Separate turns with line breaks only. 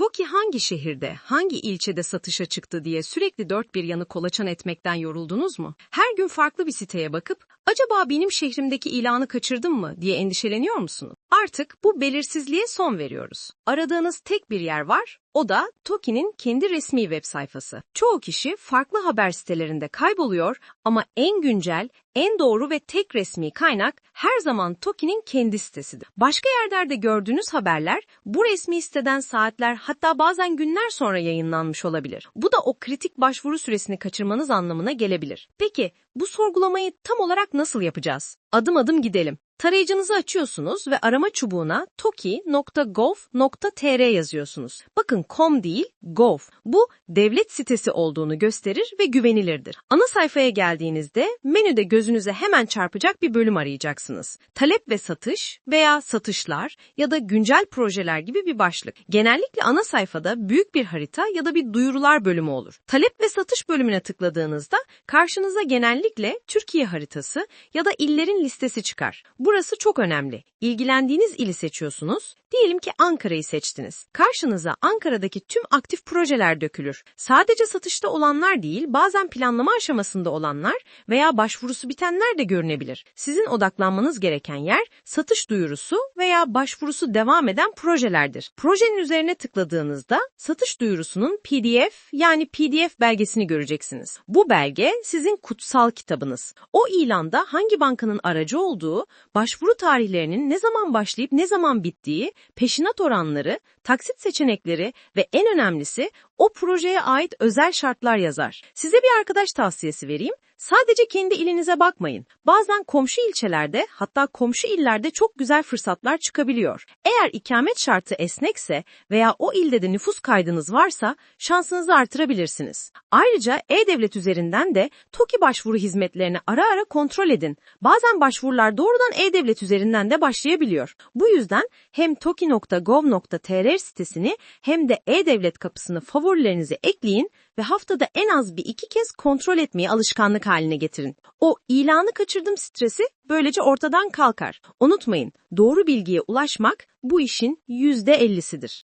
TOKİ hangi şehirde, hangi ilçede satışa çıktı diye sürekli dört bir yanı kolaçan etmekten yoruldunuz mu? Her gün farklı bir siteye bakıp, acaba benim şehrimdeki ilanı kaçırdım mı diye endişeleniyor musunuz? Artık bu belirsizliğe son veriyoruz. Aradığınız tek bir yer var, o da TOKİ'nin kendi resmi web sayfası. Çoğu kişi farklı haber sitelerinde kayboluyor ama en güncel, en doğru ve tek resmi kaynak her zaman TOKİ'nin kendi sitesidir. Başka yerlerde gördüğünüz haberler bu resmi siteden saatler hatta bazen günler sonra yayınlanmış olabilir. Bu da o kritik başvuru süresini kaçırmanız anlamına gelebilir. Peki bu sorgulamayı tam olarak nasıl yapacağız? Adım adım gidelim. Tarayıcınızı açıyorsunuz ve arama çubuğuna toki.gov.tr yazıyorsunuz. Bakın com değil, gov. Bu devlet sitesi olduğunu gösterir ve güvenilirdir. Ana sayfaya geldiğinizde menüde gözünüze hemen çarpacak bir bölüm arayacaksınız. Talep ve satış veya satışlar ya da güncel projeler gibi bir başlık. Genellikle ana sayfada büyük bir harita ya da bir duyurular bölümü olur. Talep ve satış bölümüne tıkladığınızda karşınıza genellikle Türkiye haritası ya da illerin listesi çıkar. Burası çok önemli. İlgilendiğiniz ili seçiyorsunuz. Diyelim ki Ankara'yı seçtiniz. Karşınıza Ankara'daki tüm aktif projeler dökülür. Sadece satışta olanlar değil, bazen planlama aşamasında olanlar veya başvurusu bitenler de görünebilir. Sizin odaklanmanız gereken yer satış duyurusu veya başvurusu devam eden projelerdir. Projenin üzerine tıkladığınızda satış duyurusunun PDF yani PDF belgesini göreceksiniz. Bu belge sizin kutsal kitabınız. O ilanda hangi bankanın aracı olduğu, başvuru tarihlerinin ne zaman başlayıp ne zaman bittiği, peşinat oranları, taksit seçenekleri ve en önemlisi o projeye ait özel şartlar yazar. Size bir arkadaş tavsiyesi vereyim. Sadece kendi ilinize bakmayın. Bazen komşu ilçelerde hatta komşu illerde çok güzel fırsatlar çıkabiliyor. Eğer ikamet şartı esnekse veya o ilde de nüfus kaydınız varsa şansınızı artırabilirsiniz. Ayrıca E-Devlet üzerinden de TOKİ başvuru hizmetlerini ara ara kontrol edin. Bazen başvurular doğrudan E-Devlet üzerinden de başlayabiliyor. Bu yüzden hem toki.gov.tr sitesini hem de E-Devlet kapısını favorilerinize ekleyin ve haftada en az bir iki kez kontrol etmeyi alışkanlık haline getirin. O ilanı kaçırdım stresi böylece ortadan kalkar. Unutmayın, doğru bilgiye ulaşmak bu işin %50'sidir.